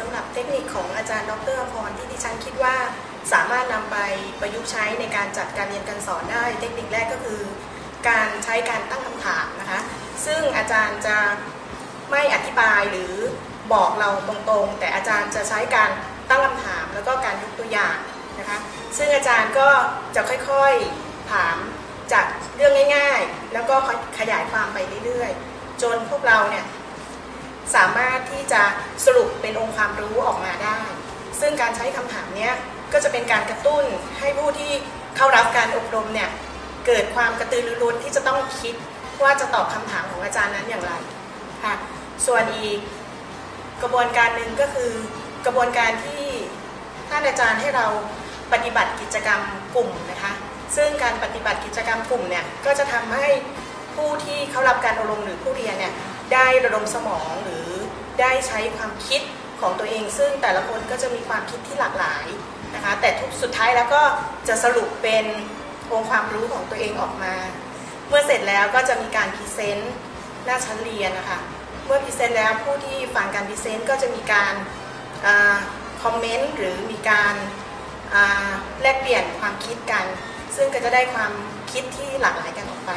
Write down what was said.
สำหรับเทคนิคของอาจารย์ดรอภรที่ดิฉันคิดว่าสามารถนำไปประยุกต์ใช้ในการจัดการเรียนการสอนได้ เทคนิคแรกก็คือ การใช้การตั้งคำถามนะคะ ซึ่งอาจารย์จะไม่อธิบายหรือบอกเราตรงๆ แต่อาจารย์จะใช้การตั้งคำถามแล้วก็การยกตัวอย่างนะคะ ซึ่งอาจารย์ก็จะค่อยๆถามจากเรื่องง่าย ๆ แล้วก็ขยายความไปเรื่อยๆ จนพวกเราเนี่ย สามารถที่จะสรุปเป็นองค์ความรู้ออกมาได้ ซึ่งการใช้คำถามเนี้ยก็จะเป็นการกระตุ้นให้ผู้ที่เข้ารับการอบรมเนี่ยเกิดความกระตือรือร้นที่จะต้องคิดว่าจะตอบคำถามของอาจารย์นั้นอย่างไรค่ะส่วนอีกกระบวนการหนึ่งก็คือกระบวนการที่ท่านอาจารย์ให้เราปฏิบัติกิจกรรมกลุ่มนะคะซึ่งการปฏิบัติกิจกรรมกลุ่มเนี่ยก็จะทำให้ผู้ที่เข้ารับการอบรมหรือผู้เรียนเนี่ย ได้ระดมสมองหรือได้ใช้ความคิดของตัวเอง ซึ่งแต่ละคนก็จะมีความคิดที่หลากหลายนะคะแต่ทุกสุดท้ายแล้วก็จะสรุปเป็นองค์ความรู้ของตัวเองออกมา เมื่อเสร็จแล้วก็จะมีการพรีเซนต์หน้าชั้นเรียนนะคะเมื่อพรีเซนต์แล้วผู้ที่ฟังการพรีเซนต์ก็จะมีการคอมเมนต์หรือมีการแลกเปลี่ยนความคิดกัน ซึ่งก็จะได้ความคิดที่หลากหลายกันออกไป